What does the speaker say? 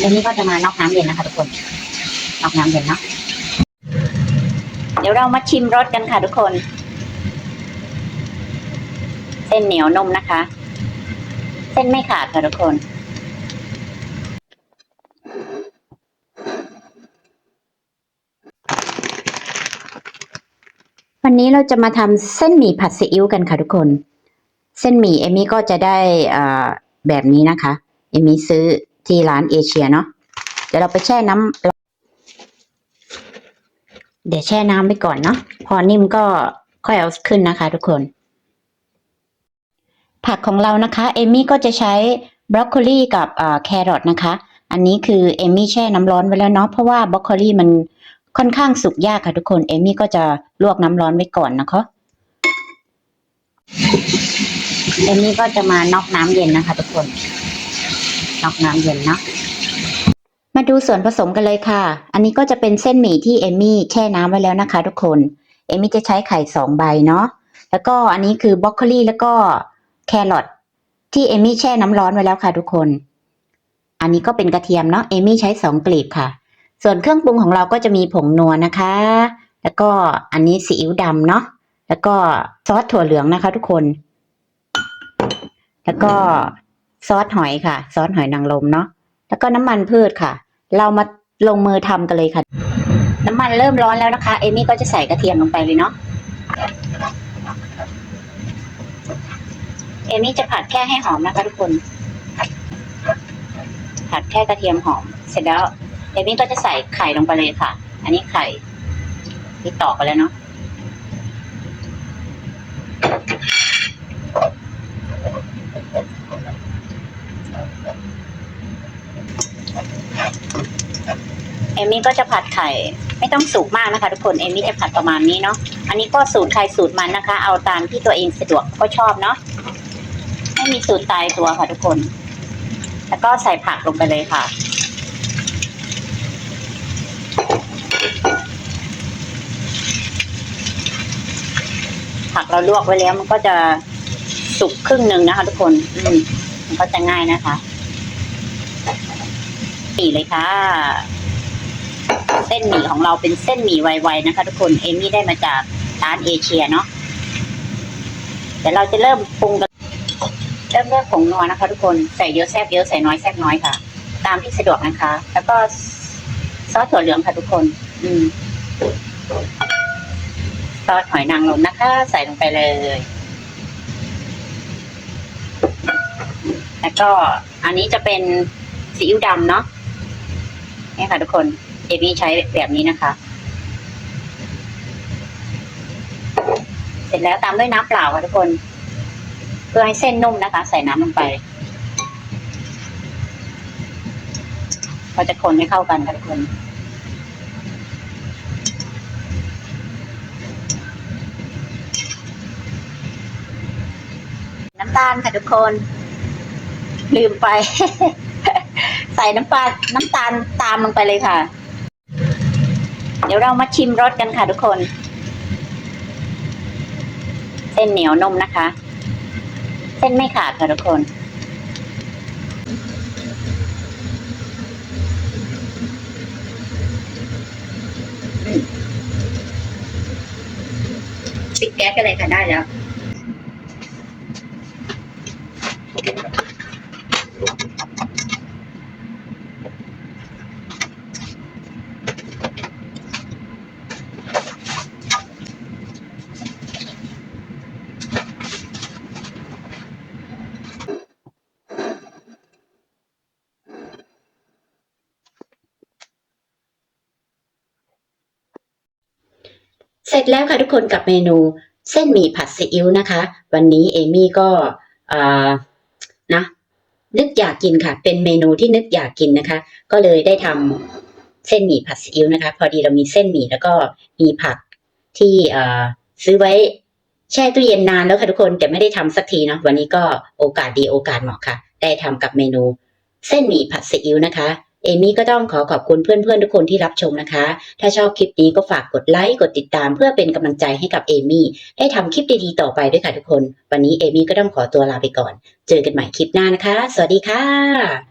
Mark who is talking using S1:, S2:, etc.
S1: เดี๋ยวนี้ก็จะมานอกน้ำเย็นนะคะทุกคนนอกน้ำเย็นเนาะเดี๋ยวเรามาชิมรสกันค่ะทุกคน เส้นเหนียวนุ่มนะคะ เส้นไม่ขาดค่ะทุกคนวันนี้เราจะมาทำเส้นหมี่ผัดซีอิ๊วกันค่ะทุกคน เส้นหมี่เอมี่ก็จะได้อ่าแบบนี้นะคะ เอมี่ซื้อ ที่ร้านเอเชียเนาะเดี๋ยวเราไปแช่น้ำเดี๋ยวแช่น้ำไปก่อนเนาะพอนิ่มก็ค่อยเอาขึ้นนะคะ ทุกคน ผักของเรานะคะ เอมี่ก็จะใช้บรอกโคลีกับแครอทนะคะ อันนี้คือเอมี่แช่น้ำร้อนไว้แล้วเนาะเพราะว่าบรอกโคลีมันค่อนข้างสุกยากค่ะทุกคน เอมี่ก็จะลวกน้ำร้อนไว้ก่อนนะคะเอมี่ก็จะมานอกน้ำเย็นนะคะ ทุกคน นอกน้ำเย็นเนาะมาดูส่วนผสมกันเลยค่ะ อันนี้ก็จะเป็นเส้นหมี่ที่เอมี่แช่น้ำไว้แล้วนะคะ ทุกคน เอมี่จะใช้ไข่สองใบเนาะ แล้วก็อันนี้คือบรอกโคลีแล้วก็แครอทที่เอมี่แช่น้ำร้อนไว้แล้วค่ะทุกคน อันนี้ก็เป็นกระเทียมเนาะ เอมี่ใช้สองกลีบค่ะ ส่วนเครื่องปรุงของเราก็จะมีผงนัวนะคะ แล้วก็อันนี้ซีอิ๊วดำเนาะ แล้วก็ซอสถั่วเหลืองนะคะ ทุกคน แล้วก็ ซอสหอยค่ะ ซอสหอยนางรมเนาะแล้วก็น้ำมันพืชค่ะ เรามาลงมือทำกันเลยค่ะ น้ำมันเริ่มร้อนแล้วนะคะ เอมี่ก็จะใส่กระเทียมลงไปเลยเนาะเอมี่จะผัดแค่ให้หอมนะคะทุกคน ผัดแค่กระเทียมหอม เสร็จแล้ว เอมี่ก็จะใส่ไข่ลงไปเลยค่ะ อันนี้ไข่ที่ตอกไปแล้วเนาะ อมี่ก็จะผัดไข่ ไม่ต้องสุกมากนะคะ ทุกคนเอมี่จะผัดประมาณนี้เนาะอันนี้ก็สูตรใครสูตรมันนะคะ เอาตามที่ตัวเองสะดวกก็ชอบเนาะไม่มีสูตรตายตัวค่ะทุกคน แล้วก็ใส่ผักลงไปเลยค่ะผักเราลวกไว้แล้วมันก็จะสุกครึ่งหนึ่งนะคะ ทุกคน อืมมันก็จะง่ายนะคะนี่เลยค่ะ เส้นหมี่ของเราเป็นเส้นหมี่ไวๆนะคะ ทุกคนเอมี่ได้มาจากร้านเอเชียเนาะเดี๋ยวเราจะเริ่มปรุงกันเริ่มเลือกผงนัวนะคะ ทุกคนใส่เยอะแซ่บเยอะใส่น้อยแซ่บน้อยค่ะ ตามที่สะดวกนะคะ แล้วก็ซอสถั่วเหลืองค่ะทุกคน อืมซอสหอยนางรมนะคะ ใส่ลงไปเลย แล้วก็อันนี้จะเป็นซีอิ๊วดำเนาะนี่ค่ะทุกคน เอมี่ใช้แบบนี้นะคะ เสร็จแล้วตามด้วยน้ำเปล่าค่ะทุกคน เพื่อให้เส้นนุ่มนะคะ ใส่น้ำลงไปเราจะคนให้เข้ากันค่ะทุกคนน้ำตาลค่ะทุกคน ลืมไป ใส่น้ำปลาน้ำตาลตามลงไปเลยค่ะ เดี๋ยวเรามาชิมรสกันค่ะทุกคน เส้นเหนียวนุ่มนะคะ เส้นไม่ขาดค่ะทุกคนปิดแก๊สกันเลยค่ะได้แล้ว เสร็จแล้วค่ะทุกคนกับเมนูเส้นหมี่ผัดซีอิ๊วนะคะ วันนี้เอมี่ก็นะนึกอยากกินค่ะ เป็นเมนูที่นึกอยากกินนะคะ ก็เลยได้ทำเส้นหมี่ผัดซีอิ๊วนะคะ พอดีเรามีเส้นหมี่แล้วก็มีผักที่ซื้อไว้แช่ตู้เย็นนานแล้วค่ะทุกคนแต่ไม่ได้ทำสักทีเนาะวันนี้ก็โอกาสดีโอกาสเหมาะค่ะ ได้ทำกับเมนูเส้นหมี่ผัดซีอิ๊วนะคะ เอมี่ก็ต้องขอขอบคุณเพื่อนๆทุกคนที่รับชมนะคะ ถ้าชอบคลิปนี้ก็ฝากกดไลค์กดติดตามเพื่อเป็นกำลังใจให้กับเอมี่ได้ทำคลิปดีๆต่อไปด้วยค่ะทุกคน วันนี้เอมี่ก็ต้องขอตัวลาไปก่อน เจอกันใหม่คลิปหน้านะคะ สวัสดีค่ะ